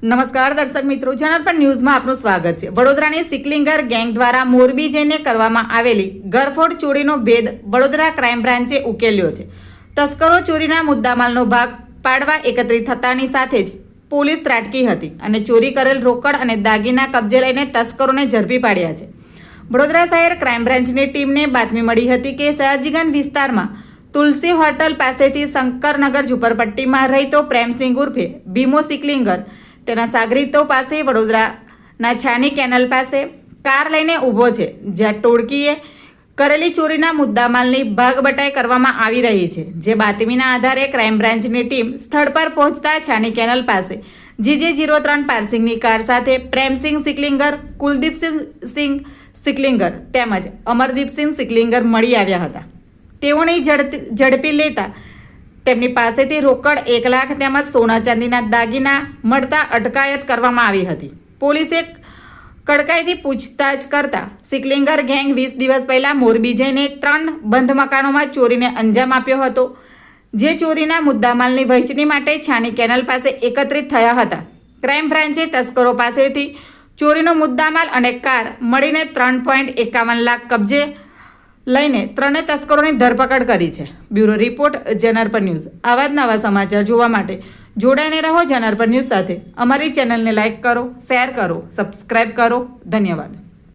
નમસ્કાર દર્શક મિત્રો, જનાર્પણ ન્યૂઝમાં આપનું સ્વાગત છે. વડોદરાની સિકલિંગર ગેંગ દ્વારા મોરબી જઈને કરવામાં આવેલી ગરફોડ ચોરીનો ભેદ વડોદરા ક્રાઇમ બ્રાન્ચે ઉકેલ્યો છે. તસ્કરો ચોરીના મુદ્દામાલનો ભાગ પાડવા એકત્રિત થતાની સાથે જ પોલીસ ત્રાટકી હતી અને ચોરી કરેલ રોકડ અને દાગીના કબજે લઈને તસ્કરોને ઝડપી પાડ્યા છે. વડોદરા શહેર ક્રાઇમ બ્રાન્ચની ટીમને બાતમી મળી હતી કે સયાજીગંજ વિસ્તારમાં તુલસી હોટલ પાસેથી શંકરનગર ઝુંપડપટ્ટીમાં રહેતો પ્રેમસિંહ ઉર્ફે ભીમો સિકલિંગર તેના સાગરીતો પાસે, વડોદરાના છાની કેનલ પાસે કાર લઈને ઊભો છે, જ્યાં ટોળકીએ કરેલી ચોરીના મુદ્દામાલની ભાગબટાઈ કરવામાં આવી રહી છે, જે બાતમીના આધારે ક્રાઇમ બ્રાન્ચની ટીમ સ્થળ પર પહોંચતા છાની કેનલ પાસે જીજે જીરો ત્રણ પાર્સિંગની કાર સાથે પ્રેમસિંહ સિકલિંગર, કુલદીપસિંહ સિંહ સિકલિંગર તેમજ અમરદીપસિંહ સિકલિંગર મળી આવ્યા હતા. તેઓને ઝડપ લેતા તેમની પાસેથી રોકડ એક લાખ તેમજ સોના ચાંદીના દાગીના મળતા અટકાયત કરવામાં આવી હતી. પોલીસે કડકાઈથી પૂછતાછ કરતા સિકલિંગર ગેંગ વીસ દિવસ પહેલાં મોરબી જઈને ત્રણ બંધ મકાનોમાં ચોરીને અંજામ આપ્યો હતો, જે ચોરીના મુદ્દામાલની વહેંચણી માટે છાની કેનલ પાસે એકત્રિત થયા હતા. ક્રાઇમ બ્રાન્ચે તસ્કરો પાસેથી ચોરીનો મુદ્દામાલ અને કાર મળીને ત્રણ પોઈન્ટ એકાવન લાખ કબજે લઈને ત્રણે તસ્કરોની ધરપકડ કરી છે. Bureau report Janarpan news. આવા જ નવા સમાચાર જોવા માટે જોડાઈને રહો જનાર્પણ ન્યૂઝ સાથે. અમારી ચેનલને લાઇક કરો, શેર કરો, સબસ્ક્રાઇબ કરો. ધન્યવાદ.